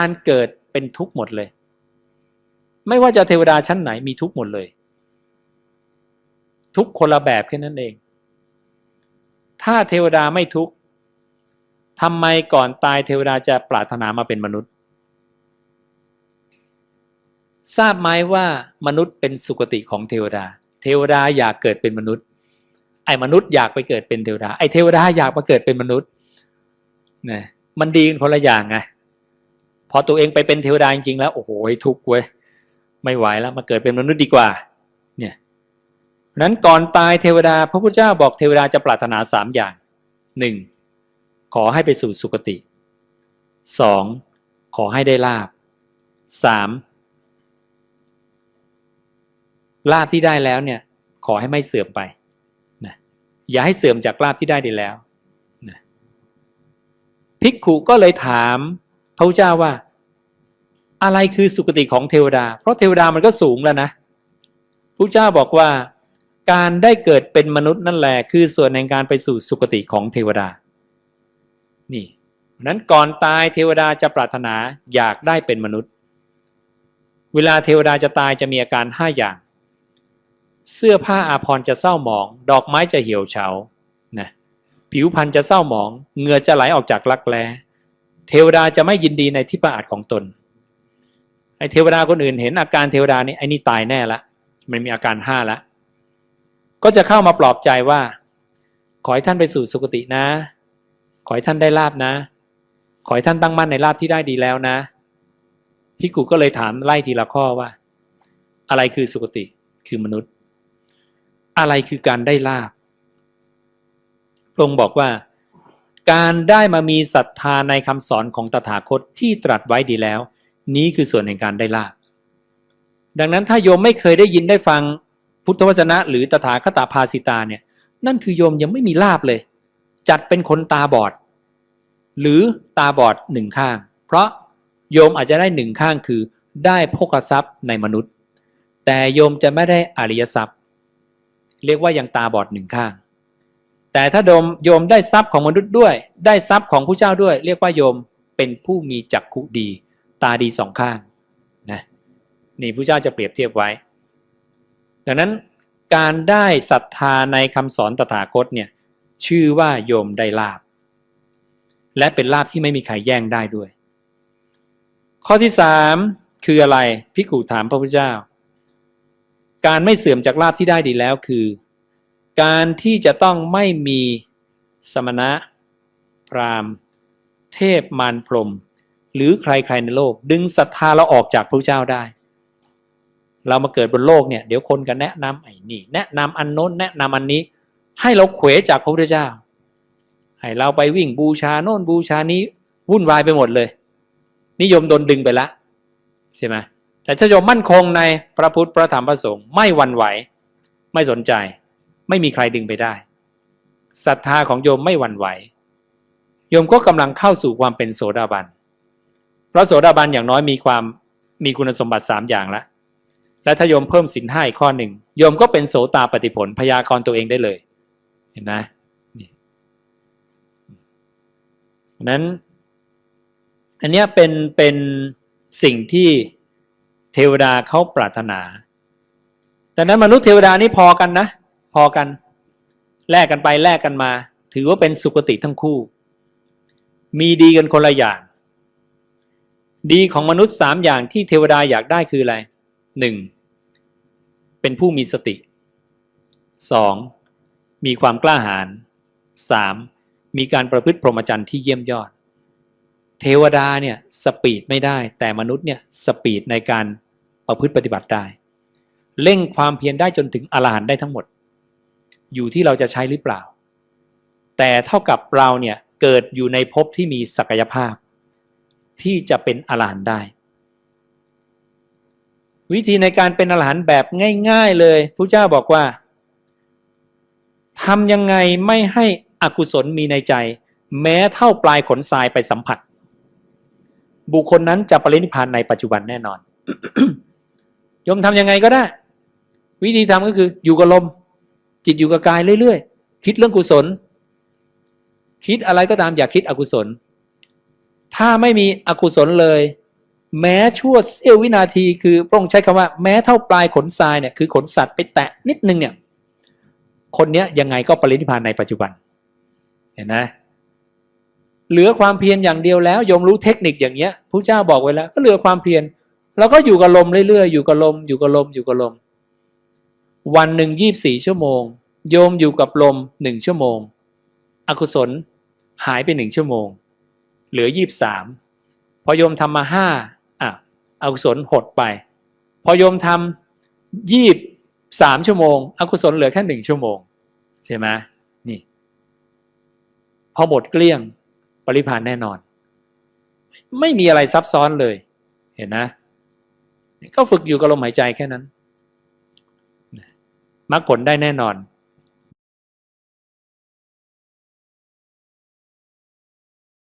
การเกิดเป็นทุกข์หมดเลย ไม่ว่าจะเทวดาชั้นไหนมีทุกข์หมดเลย ทุกคนละแบบแค่นั้นเอง ถ้าเทวดาไม่ทุกข์ทำไมก่อนตายเทวดาจะปรารถนามาเป็นมนุษย์ ทราบไหมว่ามนุษย์เป็นสุคติของเทวดา เทวดาอยากเกิดเป็นมนุษย์ ไอ้มนุษย์อยากไปเกิดเป็นเทวดา ไอ้เทวดาอยากมาเกิดเป็นมนุษย์นะมันดีกันคนละอย่างไง พอตัวเองไปเป็นเทวดาจริงๆแล้ว โอ้โหทุกข์เว้ยไม่ไหวแล้วมาเกิดเป็นมนุษย์ดีกว่า เนี่ยนั้นก่อนตายเทวดา พระพุทธเจ้าบอกเทวดาจะปรารถนาสามอย่างหนึ่งขอให้ไปสู่สุคติสองขอให้ได้ลาบสามลาบที่ได้แล้วเนี่ยขอให้ไม่เสื่อมไปนะอย่าให้เสื่อมจากลาบที่ได้ดีแล้วนะภิกขุก็เลยถาม ระพุทธเจ้าว่า อะไรคือสุคติของเทวดา เพราะเทวดามันก็สูงแล้วนะพระเจ้าบอกว่า การได้เกิดเป็นมนุษย์นั่นแหละคือส่วนในการไปสู่สุคติของเทวดา นี่นั้นก่อนตายเทวดาจะปรารถนาอยากได้เป็นมนุษย์ เวลาเทวดาจะตายจะมีอาการห้าอย่าง เสื้อผ้าอาภรณ์จะเศร้าหมอง ดอกไม้จะเหี่ยวเฉานะผิวพรรณจะเศร้าหมองเหงื่อจะไหลออกจากรักแร้ เทวดาจะไม่ยินดีในทิพอาทของตนไอ้เทวดาคนอื่นเห็นอาการเทวดานี่ไอ้นี่ตายแน่ละมันมีอาการห้าละก็จะเข้ามาปลอบใจว่า ขอให้ท่านไปสู่สุคตินะ ขอให้ท่านได้ลาบนะ ขอให้ท่านตั้งมั่นในลาบที่ได้ดีแล้วนะพี่กูก็เลยถามไล่ทีละข้อว่า อะไรคือสุคติคือมนุษย์ อะไรคือการได้ลาบพระองค์บอกว่า การได้มามีศรัทธาในคำสอนของตถาคตที่ตรัสไว้ดีแล้ว นี้คือส่วนแห่งการได้ลาบดังนั้นถ้าโยมไม่เคยได้ยินได้ฟังพุทธวจนะ หรือตถาคตภาสิตาเนี่ยนั่นคือโยมยังไม่มีลาบเลย จัดเป็นคนตาบอด หรือตาบอดหนึ่งข้าง เพราะโยมอาจจะได้หนึ่งข้างคือได้พกทรัพย์ในมนุษย์ แต่โยมจะไม่ได้อริยทรัพย์ เรียกว่ายังตาบอดหนึ่งข้าง แต่ถ้าโยมโยมได้ทรัพย์ของมนุษย์ด้วย ได้ทรัพย์ของผู้เจ้าด้วย เรียกว่าโยมเป็นผู้มีจักขุดี ตาดีสองข้างนะนี่ผู้เจ้าจะเปรียบเทียบไว้ ดังนั้นการได้ศรัทธาในคำสอนตถาคตเนี่ยชื่อว่าโยมได้ลาบ และเป็นลาบที่ไม่มีใครแย่งได้ด้วย ข้อที่สามคืออะไรพิกูถามพระพุทธเจ้า การไม่เสื่อมจากลาบที่ได้ดีแล้วคือ การที่จะต้องไม่มีสมณะ พราหมณ์ เทพมารพรหมหรือใครๆในโลก ดึงศรัทธาเราออกจากพระเจ้าได้ เรามาเกิดบนโลกเนี่ยเดี๋ยวคนกันแนะนำไอ้นี่แนะนำอันโน้นแนะนำอันนี้ ให้เราเขวจากพระพุทธเจ้า ให้เราไปวิ่งบูชาโน่นบูชานี้วุ่นวายไปหมดเลย นิยมโดนดึงไปละใช่ไหมแต่ถ้าโยมมั่นคงในพระพุทธพระธรรมพระสงฆ์ไม่หวั่นไหว ไม่สนใจ ไม่มีใครดึงไปได้ศรัทธาของโยมไม่หวั่นไหว โยมก็กำลังเข้าสู่ความเป็นโสดาบัน เพราะโสดาบันอย่างน้อยมีความมีคุณสมบัติสามอย่างละและถ้าโยมเพิ่มสินห้าอีกข้อหนึ่งโยมก็เป็นโสตาปฏิผลพยากรณ์ตัวเองได้เลย เห็นไหมนี่นั้น อันนี้เป็นเป็นสิ่งที่เทวดาเขาปรารถนา แต่นั้นมนุษย์เทวดานี่พอกันนะ พอกัน แลกกันไปแลกกันมา ถือว่าเป็นสุคติทั้งคู่ มีดีกันคนละอย่าง ดีของมนุษย์สามอย่างที่เทวดาอยากได้คืออะไรหนึ่งเป็นผู้มีสติสองมีความกล้าหาญสามมีการประพฤติพรหมจรรย์ที่เยี่ยมยอด เทวดาเนี่ยสปีดไม่ได้ แต่มนุษย์เนี่ยสปีดในการประพฤติปฏิบัติได้ เร่งความเพียรได้จนถึงอรหันต์ได้ทั้งหมด อยู่ที่เราจะใช้หรือเปล่า แต่เท่ากับเราเนี่ยเกิดอยู่ในภพที่มีศักยภาพ ที่จะเป็นอรหันต์ได้ วิธีในการเป็นอรหันต์แบบง่าย ๆเลยพระเจ้าบอกว่าทำยังไงไม่ให้อกุศลมีในใจ แม้เท่าปลายขนทรายไปสัมผัส บุคคลนั้นจะปรินิพานในปัจจุบันแน่นอนโยมทำยังไงก็ได้ วิธีทำก็คืออยู่กับลม จิตอยู่กับกายเรื่อยๆ คิดเรื่องกุศล คิดอะไรก็ตามอย่าคิดอกุศล ถ้าไม่มีอกุศลเลย แม้ชั่วเสี้ยววินาทีคือพระองค์ใช้คำว่าแม้เท่าปลายขนทรายเนี่ยคือขนสัตว์ไปแตะนิดนึงเนี่ย คนเนี้ยยังไงก็ปรินิพานในปัจจุบัน เห็นไหมเหลือความเพียรอย่างเดียวแล้วยมรู้เทคนิคอย่างเงี้ยพระเจ้าบอกไว้แล้ว ก็เหลือความเพียรเราก็อยู่กับลมเรื่อยๆอยู่กับลมอยู่กับลมอยู่กับลม วันหนึ่งยี่บสี่ชั่วโมง โยมอยู่กับลมหนึ่งชั่วโมง อกุศลหายไปหนึ่งชั่วโมง เหลือยี่บสามพอโยมทำมาห้าอะอกุศลหดไป พอโยมทำยี่บสามชั่วโมง อกุศลเหลือแค่หนึ่งชั่วโมง ใช่ไหมนี่ พอหมดเกลี้ยงปริพานแน่นอน ไม่มีอะไรซับซ้อนเลย เห็นนะ ก็ฝึกอยู่กับลมหายใจแค่นั้น มรรคผลได้แน่นอน